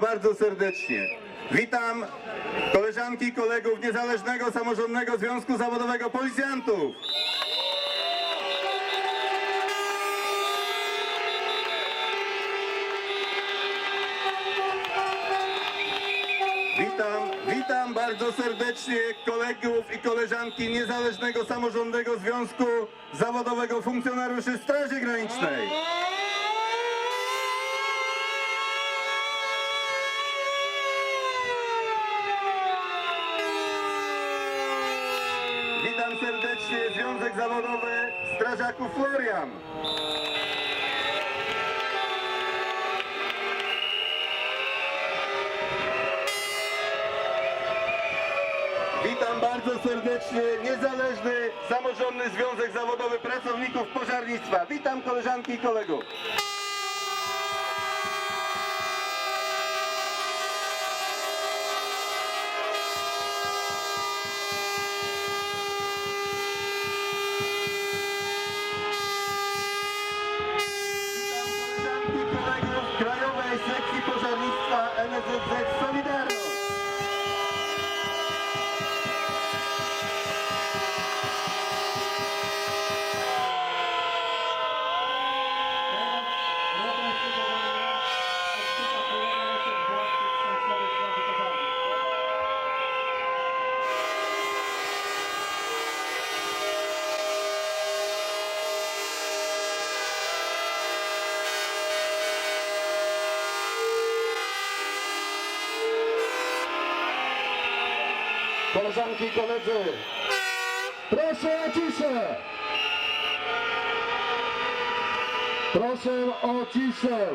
bardzo serdecznie. Witam koleżanki i kolegów Niezależnego Samorządnego Związku Zawodowego Policjantów. Witam, witam bardzo serdecznie kolegów i koleżanki Niezależnego Samorządnego Związku Zawodowego Funkcjonariuszy Straży Granicznej. Witam serdecznie Związek Zawodowy Strażaków Florian. Witam bardzo serdecznie Niezależny Samorządny Związek Zawodowy Pracowników Pożarnictwa. Witam koleżanki i kolegów. is a solid Koleżanki i koledzy, proszę o ciszę! Proszę o ciszę!